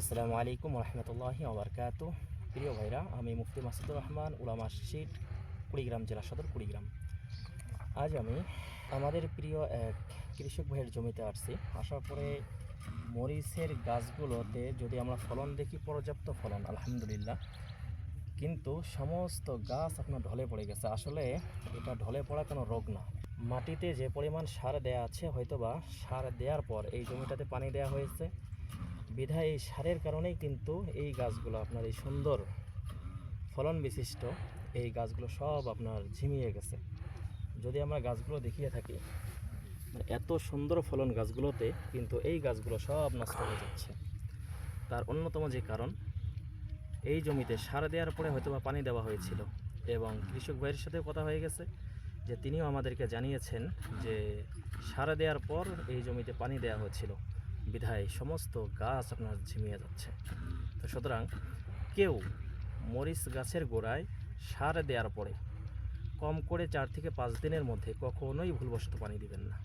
আসসালামু আলাইকুম রহমতুল্লাহি ওবরকাত প্রিয় ভাইরা, আমি মুফতি মাসুদুর রহমান, উলামা শিট, কুড়িগ্রাম জেলা সদর কুড়িগ্রাম। আজ আমি আমাদের প্রিয় এক কৃষক ভাইয়ের জমিতে আসছি। আসার পরে মরিচের গাছগুলোতে যদি আমরা ফলন দেখি, পর্যাপ্ত ফলন, আলহামদুলিল্লাহ। কিন্তু সমস্ত গাছ আপনার ঢলে পড়ে গেছে। আসলে এটা ঢলে পড়া কোনো রোগ না। মাটিতে যে পরিমাণ সার দেয়া আছে, হয়তোবা সার দেওয়ার পর এই জমিটাতে পানি দেওয়া হয়েছে। বিধায় এই সারের কারণেই কিন্তু এই গাছগুলো আপনার এই সুন্দর ফলন বিশিষ্ট এই গাছগুলো সব আপনার ঝিমিয়ে গেছে। যদি আমরা গাছগুলো দেখিয়ে থাকি মানে এত সুন্দর ফলন গাছগুলোতে কিন্তু এই গাছগুলো সব নষ্ট হয়ে যাচ্ছে। তার অন্যতম যে কারণ, এই জমিতে সার দেওয়ার পরে হয়তোবা পানি দেওয়া হয়েছিল এবং কৃষক ভাইয়ের সাথে কথা হয়ে গেছে যে তিনিও আমাদেরকে জানিয়েছেন যে সার দেওয়ার পর এই জমিতে পানি দেওয়া হয়েছিল। বিধায় সমস্ত গাছ আপনার ঝিমিয়ে যাচ্ছে। তো সুতরাং কেউ মরিচ গাছের গোড়ায় সার দেওয়ার পরে কম করে চার থেকে পাঁচ দিনের মধ্যে কখনোই ভুলবশত পানি দিবেন না।